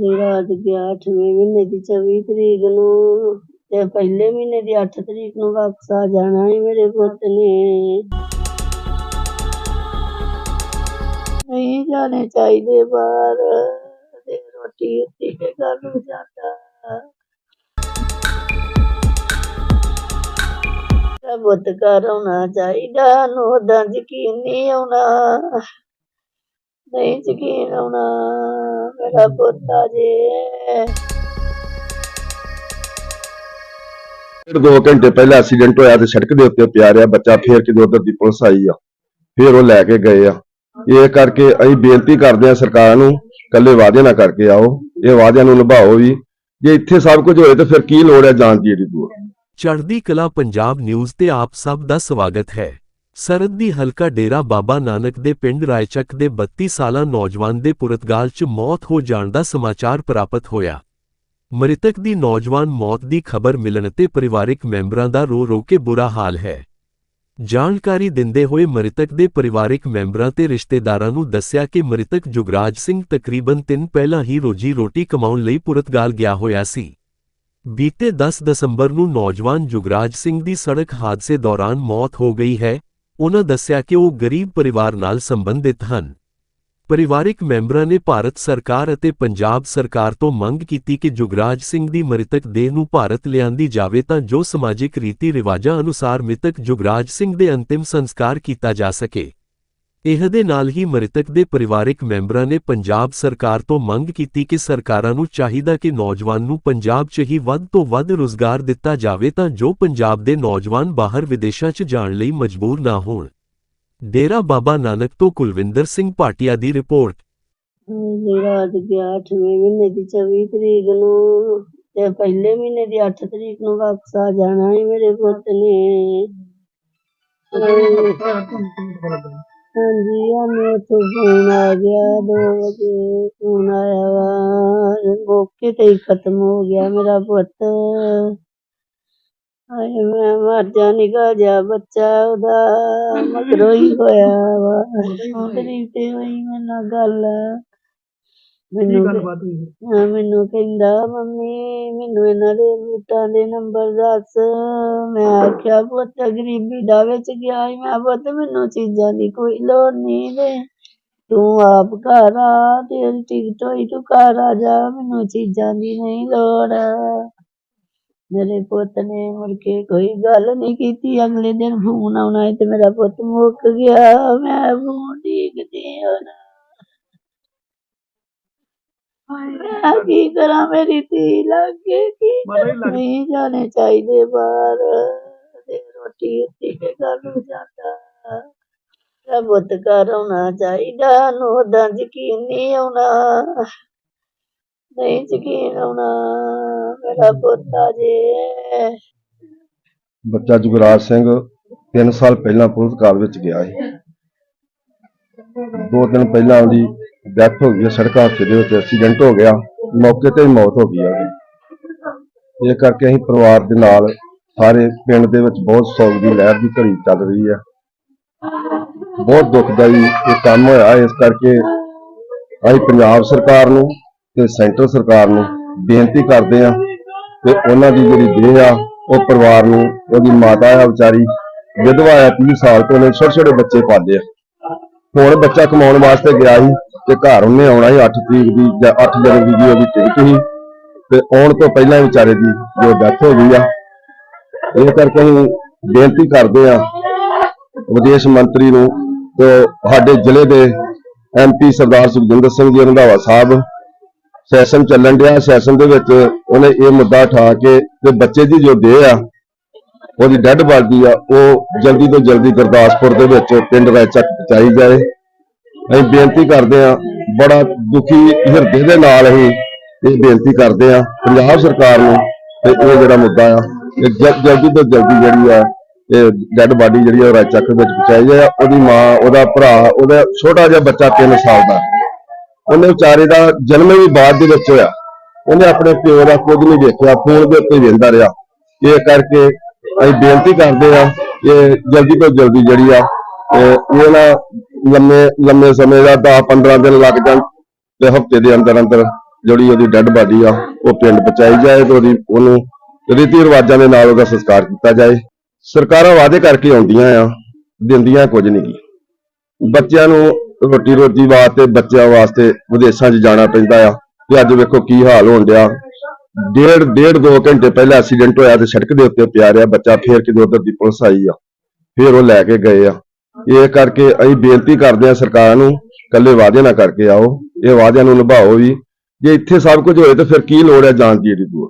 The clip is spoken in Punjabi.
ਮੇਰੀ ਰਾਤ ਗਿਆ 8ਵੇਂ ਮਹੀਨੇ ਦੀ 24 ਤਰੀਕ ਨੂੰ ਤੇ ਪਹਿਲੇ ਮਹੀਨੇ ਦੀ ਅੱਠ ਤਰੀਕ ਨੂੰ ਵਾਪਸ ਆ ਜਾਣਾ ਹੈ ਮੇਰੇ ਪੁੱਤ ਨੇ। ਨਹੀਂ ਜਾਣੇ ਚਾਹੀਦੇ ਬਾਹਰ। ਤੇ ਰੋਟੀ ਉੱਤੇ ਕੇ ਘਰ ਨੂੰ ਜਾਂਦਾ। ਮੇਰਾ ਘਰ ਆਉਣਾ ਚਾਹੀਦਾ ਨੂੰ ਉਹਦਾ ਯਕੀਨ ਨਹੀਂ ਆਉਣਾ। ਨਹੀਂ ਯਕੀਨ ਆਉਣਾ ਮੇਰਾ ਪੁੱਤ ਆ ਜੇ। ਫਿਰ ਦੋ ਘੰਟੇ ਪਹਿਲਾਂ ਐਕਸੀਡੈਂਟ ਹੋਇਆ ਤੇ ਸੜਕ ਦੇ ਉੱਤੇ ਪਿਆ ਰਿਹਾ ਬੱਚਾ ਫੇਰ ਕਿਦੋਂ ਉਧਰ ਦੀ ਪੁਲਿਸ ਆਈ ਆ ਫੇਰ ਉਹ ਲੈ ਕੇ ਗਏ ਆ। ਇਹ ਕਰਕੇ ਅਸੀਂ ਬੇਨਤੀ ਕਰਦੇ ਆ ਸਰਕਾਰ ਨੂੰ ਕੱਲੇ ਵਾਅਦੇ ਨਾ ਕਰਕੇ ਆਓ ਇਹ ਵਾਅਦਿਆਂ ਨੂੰ ਨਿਭਾਓ ਵੀ। ਜੇ ਇੱਥੇ ਸਭ ਕੁਝ ਹੋਏ ਤਾਂ ਫਿਰ ਕੀ ਲੋੜ ਹੈ ਜਾਣ ਦੀ ਦੂਰ? ਚੜ੍ਹਦੀ ਕਲਾ ਪੰਜਾਬ ਨਿਊਜ਼ ਤੇ ਆਪ ਸਭ ਦਾ ਸਵਾਗਤ ਹੈ। ਸਰਦ ਦੀ ਹਲਕਾ ਡੇਰਾ ਬਾਬਾ ਨਾਨਕ ਦੇ ਪਿੰਡ ਰਾਇਚੱਕ ਦੇ 32 ਸਾਲਾ ਨੌਜਵਾਨ ਦੇ ਪੁਰਤਗਾਲ 'ਚ ਮੌਤ ਹੋ ਜਾਣ ਦਾ ਸਮਾਚਾਰ ਪ੍ਰਾਪਤ ਹੋਇਆ। ਮ੍ਰਿਤਕ ਦੀ ਨੌਜਵਾਨ ਮੌਤ ਦੀ ਖਬਰ ਮਿਲਣ ਤੇ ਪਰਿਵਾਰਕ ਮੈਂਬਰਾਂ ਦਾ ਰੋ ਰੋ ਕੇ ਬੁਰਾ ਹਾਲ ਹੈ। ਜਾਣਕਾਰੀ ਦਿੰਦੇ ਹੋਏ ਮ੍ਰਿਤਕ ਦੇ ਪਰਿਵਾਰਕ ਮੈਂਬਰਾਂ ਤੇ ਰਿਸ਼ਤੇਦਾਰਾਂ ਨੂੰ ਦੱਸਿਆ ਕਿ ਮ੍ਰਿਤਕ ਜੁਗਰਾਜ ਸਿੰਘ ਤਕਰੀਬਨ 3 ਪਹਿਲਾਂ ਹੀ ਰੋਜੀ ਰੋਟੀ ਕਮਾਉਣ ਲਈ ਪੁਰਤਗਾਲ ਗਿਆ ਹੋਇਆ ਸੀ। ਬੀਤੇ 10 ਦਸੰਬਰ ਨੂੰ ਨੌਜਵਾਨ ਜੁਗਰਾਜ ਸਿੰਘ ਦੀ ਸੜਕ ਹਾਦਸੇ ਦੌਰਾਨ ਮੌਤ ਹੋ ਗਈ ਹੈ। ਉਨ੍ਹਾਂ ਦੱਸਿਆ ਕਿ ਉਹ ਗਰੀਬ ਪਰਿਵਾਰ ਨਾਲ ਸੰਬੰਧਿਤ ਹਨ। ਪਰਿਵਾਰਿਕ ਮੈਂਬਰਾਂ ਨੇ ਭਾਰਤ ਸਰਕਾਰ ਅਤੇ ਪੰਜਾਬ ਸਰਕਾਰ ਤੋਂ ਮੰਗ ਕੀਤੀ ਕਿ ਜੁਗਰਾਜ ਸਿੰਘ ਦੀ ਮ੍ਰਿਤਕ ਦੇਹ ਨੂੰ ਭਾਰਤ ਲਿਆਂਦੀ ਜਾਵੇ ਤਾਂ ਜੋ ਸਮਾਜਿਕ ਰੀਤੀ ਰਿਵਾਜਾਂ ਅਨੁਸਾਰ ਮ੍ਰਿਤਕ ਜੁਗਰਾਜ ਸਿੰਘ ਦੇ ਅੰਤਿਮ ਸੰਸਕਾਰ ਕੀਤਾ ਜਾ ਸਕੇ। ਇਹਦੇ ਨਾਲ ਹੀ ਮ੍ਰਿਤਕ ਦੇ ਪਰਿਵਾਰਕ ਮੈਂਬਰਾਂ ਨੇ ਪੰਜਾਬ ਸਰਕਾਰ ਤੋਂ ਮੰਗ ਕੀਤੀ ਕਿ ਸਰਕਾਰਾਂ ਨੂੰ ਚਾਹੀਦਾ ਕਿ ਨੌਜਵਾਨ ਨੂੰ ਪੰਜਾਬ 'ਚ ਹੀ ਵੱਧ ਤੋਂ ਵੱਧ ਰੁਜ਼ਗਾਰ ਦਿੱਤਾ ਜਾਵੇ ਤਾਂ ਜੋ ਪੰਜਾਬ ਦੇ ਨੌਜਵਾਨ ਬਾਹਰ ਵਿਦੇਸ਼ਾਂ 'ਚ ਜਾਣ ਲਈ ਮਜਬੂਰ ਨਾ ਹੋਣ। ਡੇਰਾ ਬਾਬਾ ਨਾਨਕ ਤੋਂ ਕੁਲਵਿੰਦਰ ਸਿੰਘ ਭਾਟੀਆ ਦੀ ਰਿਪੋਰਟ। ਮੇਰੀ ਰਾਤ ਗਿਆ 8ਵੇਂ ਮਹੀਨੇ ਦੀ 24 ਤਰੀਕ ਨੂੰ ਤੇ ਪਹਿਲੇ ਮਹੀਨੇ ਦੀ 8 ਤਰੀਕ ਨੂੰ ਵਾਪਸ ਆ ਜਾਣਾ ਹੈ ਮੇਰੇ ਪੁੱਤ ਨੇ। ਹਾਂਜੀ ਸਾਨੂੰ ਉੱਥੇ ਫੋਨ ਆ ਗਿਆ 2 ਵਜੇ ਫੋਨ ਆਇਆ ਵਾ। ਮੌਕੇ ਤੇ ਹੀ ਖਤਮ ਹੋ ਗਿਆ ਮੇਰਾ ਪੁੱਤ। ਹਾਏ ਮੈਂ ਮਰ ਜਾ ਨਿਕਾ ਜਾ ਬੱਚਾ ਉਹਦਾ ਮਗਰੋਂ ਹੀ ਹੋਇਆ ਵਾ। ਉਹ ਤਰੀਕ ਤੇ ਹੋਈ ਮੇਰੇ ਨਾਲ ਗੱਲ। ਮੈਨੂੰ ਹਾਂ, ਮੈਨੂੰ ਕਹਿੰਦਾ ਮੰਮੀ ਮੈਨੂੰ ਇਹਨਾਂ ਦੇ ਬੂਟਾਂ ਦੇ ਨੰਬਰ ਦੱਸ। ਮੈਂ ਆਖਿਆ ਪੁੱਤ ਗਰੀਬੀ ਦਾ ਵਿੱਚ ਗਿਆ ਸੀ। ਮੈਂ ਪੁੱਤ ਮੈਨੂੰ ਚੀਜ਼ਾਂ ਦੀ ਕੋਈ ਲੋੜ ਨਹੀਂ ਤੇ ਤੂੰ ਆਪ ਘਰ ਆ ਤੇਰੀ ਟਿਕਟ ਹੋਈ ਤੂੰ ਘਰ ਆ ਜਾ ਮੈਨੂੰ ਚੀਜ਼ਾਂ ਦੀ ਨਹੀਂ ਲੋੜ। ਮੇਰੇ ਪੁੱਤ ਨੇ ਮੁੜ ਕੇ ਕੋਈ ਗੱਲ ਨਹੀਂ ਕੀਤੀ। ਅਗਲੇ ਦਿਨ ਫੋਨ ਆਉਣਾ ਸੀ ਤੇ ਮੇਰਾ ਪੁੱਤ ਮੁੱਕ ਗਿਆ। ਮੈਂ ਫੋਨ ਡੀਕਦੀ ਹਾਂ ਮੈਂ ਕੀ ਕਰਾਂ? ਮੇਰੀ ਧੀ ਲੱਗੇ ਕੀ? ਨਹੀਂ ਜਾਣੇ ਚਾਹੀਦੇ ਬਾਹਰ। ਤੇ ਰੋਟੀ ਉੱਤੇ ਕੇ ਘਰ ਨੂੰ ਜਾਂਦਾ। ਪੁੱਤ ਘਰ ਆਉਣਾ ਚਾਹੀਦਾ। ਨੂੰ ਉਹਦਾ ਯਕੀਨ ਨਹੀਂ ਆਉਣਾ। ਨਹੀਂ ਯਕੀਨ ਆਉਣਾ। ਮੇਰਾ ਪੁੱਤ ਆ ਜੇ। ਬੱਚਾ ਜੁਗਰਾਜ ਸਿੰਘ 3 ਸਾਲ ਪਹਿਲਾਂ ਪੁਰਤਗਾਲ ਵਿੱਚ ਗਿਆ ਸੀ। ਦੋ ਦਿਨ ਪਹਿਲਾਂ ਉਹਦੀ ਡੈਥ ਹੋ ਗਈ ਹੈ, ਸੜਕ ਹਾਦਸੇ ਦੇ ਵਿੱਚ ਐਕਸੀਡੈਂਟ ਹੋ ਗਿਆ, ਮੌਕੇ ਤੇ ਹੀ ਮੌਤ ਹੋ ਗਈ ਹੈ। ਇਹ ਕਰਕੇ ਅਸੀਂ ਪਰਿਵਾਰ ਦੇ ਨਾਲ ਸਾਰੇ ਪਿੰਡ ਦੇ ਵਿੱਚ ਬਹੁਤ ਸੋਗ ਦੀ ਲਹਿਰ ਦੀ ਘੜੀ ਚੱਲ ਰਹੀ ਹੈ। ਬਹੁਤ ਦੁਖਦਾਈ ਇਹ ਕੰਮ ਹੋਇਆ, ਇਸ ਕਰਕੇ ਅਸੀਂ ਪੰਜਾਬ ਸਰਕਾਰ ਨੂੰ ਤੇ ਸੈਂਟਰ ਸਰਕਾਰ ਨੂੰ ਬੇਨਤੀ ਕਰਦੇ ਹਾਂ ਕਿ ਉਹਨਾਂ ਦੀ ਜਿਹੜੀ ਦੇਹ ਆ, ਉਹ ਪਰਿਵਾਰ ਨੂੰ, ਉਹਦੀ ਮਾਤਾ ਆ, ਵਿਚਾਰੀ ਵਿਧਵਾ ਆ 30 ਸਾਲ ਤੋਂ ਉਹਨੇ ਛੋਟੇ ਛੋਟੇ ਬੱਚੇ ਪਾਲੇ ਆ। ਹੁਣ ਬੱਚਾ ਕਮਾਉਣ ਵਾਸਤੇ ਗਿਆ ਸੀ ਤੇ ਘਰ ਉਹਨੇ ਆਉਣਾ ਸੀ 8 ਤਰੀਕ ਦੀ ਜਾਂ 8 ਜਨਵਰੀ ਦੀ ਉਹਦੀ ਟਿਕਟ ਸੀ ਤੇ ਆਉਣ ਤੋਂ ਪਹਿਲਾਂ ਹੀ ਵਿਚਾਰੇ ਦੀ ਜੋ ਡੈਥ ਹੋ ਗਈ ਆ। ਇਹ ਕਰਕੇ ਅਸੀਂ ਬੇਨਤੀ ਕਰਦੇ ਆ ਵਿਦੇਸ਼ ਮੰਤਰੀ ਨੂੰ ਤੇ ਸਾਡੇ ਜ਼ਿਲ੍ਹੇ ਦੇ ਐਮਪੀ ਸਰਦਾਰ ਸੁਖਜਿੰਦਰ ਸਿੰਘ ਜੀ, ਰੰਧਾਵਾ ਸਾਹਿਬ, ਸੈਸ਼ਨ ਚੱਲਣ ਡਿਆ। ਸੈਸ਼ਨ ਦੇ ਵਿੱਚ ਉਹਨੇ ਇਹ ਮੁੱਦਾ ਉਠਾ ਕੇ ਤੇ ਬੱਚੇ ਦੀ ਜੋ ਦੇਹ ਆ, ਉਹਦੀ ਡੈੱਡ ਬਾਡੀ ਆ, ਉਹ ਜਲਦੀ ਤੋਂ ਜਲਦੀ ਗੁਰਦਾਸਪੁਰ ਦੇ ਵਿੱਚ ਪਿੰਡ ਰੈਚੱਕ ਪਹੁੰਚਾਈ ਜਾਏ। ਅਸੀਂ ਬੇਨਤੀ ਕਰਦੇ ਆ ਬੜਾ ਦੁਖੀ ਹਿਰਦੇ ਦੇ ਨਾਲ ਅਸੀਂ ਇਹ ਬੇਨਤੀ ਕਰਦੇ ਆ ਪੰਜਾਬ ਸਰਕਾਰ ਨੂੰ ਤੇ ਇਹ ਜਿਹੜਾ ਮੁੱਦਾ ਆ, ਇਹ ਜਲਦੀ ਤੋਂ ਜਲਦੀ ਜਿਹੜੀ ਆ, ਇਹ ਡੈੱਡ ਬਾਡੀ ਜਿਹੜੀ ਆ ਉਹ ਵਿੱਚ ਪਹੁੰਚਾਈ ਜਾਏ, ਉਹਦੀ ਮਾਂ, ਉਹਦਾ ਭਰਾ, ਉਹਦਾ ਛੋਟਾ ਜਿਹਾ ਬੱਚਾ 3 ਸਾਲ ਦਾ। ਉਹਨੇ ਵਿਚਾਰੇ ਦਾ ਜਨਮ ਵੀ ਬਾਅਦ ਦੇ ਵਿੱਚ ਹੋਇਆ। ਉਹਨੇ ਆਪਣੇ ਪਿਓ ਦਾ ਕੁਝ ਨਹੀਂ ਦੇਖਿਆ, ਫੋਨ ਦੇ ਉੱਤੇ ਵੇਖਦਾ ਰਿਹਾ। ਇਹ ਕਰਕੇ ਅਸੀਂ ਬੇਨਤੀ ਕਰਦੇ ਆ ਕਿ ਜਲਦੀ ਤੋਂ ਜਲਦੀ ਜਿਹੜੀ ਆ, ਇਹ ਇਹ ਨਾ ਲੰਮੇ ਲੰਮੇ ਸਮੇਂ ਦਾ 10 15 ਦਿਨ ਲੱਗ ਜਾਣ ਤੇ ਹਫ਼ਤੇ ਦੇ ਅੰਦਰ ਅੰਦਰ ਜਿਹੜੀ ਉਹਦੀ ਡੈੱਡ ਬਾਡੀ ਆ, ਉਹ ਪਿੰਡ ਪਹੁੰਚਾਈ ਜਾਏ ਤੇ ਉਹਦੀ, ਉਹਨੂੰ ਰੀਤੀ ਰਿਵਾਜਾਂ ਦੇ ਨਾਲ ਉਹਦਾ ਸੰਸਕਾਰ ਕੀਤਾ ਜਾਏ। ਸਰਕਾਰਾਂ ਵਾਅਦੇ ਕਰਕੇ ਆਉਂਦੀਆਂ ਆ, ਦਿੰਦੀਆਂ ਕੁਝ ਨਹੀਂ। ਗੀ ਬੱਚਿਆਂ ਨੂੰ ਰੋਟੀ ਰੋਜੀ ਵਾਸਤੇ, ਬੱਚਿਆਂ ਵਾਸਤੇ ਵਿਦੇਸ਼ਾਂ 'ਚ ਜਾਣਾ ਪੈਂਦਾ ਆ ਤੇ ਅੱਜ ਵੇਖੋ ਕੀ ਹਾਲ ਹੋਣ ਡਿਆ। ਡੇਢ ਡੇਢ ਦੋ ਘੰਟੇ ਪਹਿਲਾਂ ਐਕਸੀਡੈਂਟ ਹੋਇਆ ਤੇ ਸੜਕ ਦੇ ਉੱਤੇ ਪਿਆ ਰਿਹਾ ਬੱਚਾ, ਫੇਰ ਕਿਤੇ ਉਧਰ ਦੀ ਪੁਲਿਸ ਆਈ ਆ, ਫੇਰ ਉਹ ਲੈ ਕੇ ਗਏ ਆ। ਇਹ ਕਰਕੇ ਅਸੀਂ ਬੇਨਤੀ ਕਰਦੇ ਹਾਂ ਸਰਕਾਰ ਨੂੰ ਕੱਲੇ ਵਾਅਦੇ ਨਾ ਕਰਕੇ ਆਓ, ਇਹ ਵਾਅਦਿਆਂ ਨੂੰ ਨਿਭਾਓ ਵੀ। ਜੇ ਇੱਥੇ ਸਭ ਕੁਝ ਹੋਏ ਤਾਂ ਫਿਰ ਕੀ ਲੋੜ ਹੈ ਜਾਣ ਦੀ ਏਡੀ ਦੂਰ?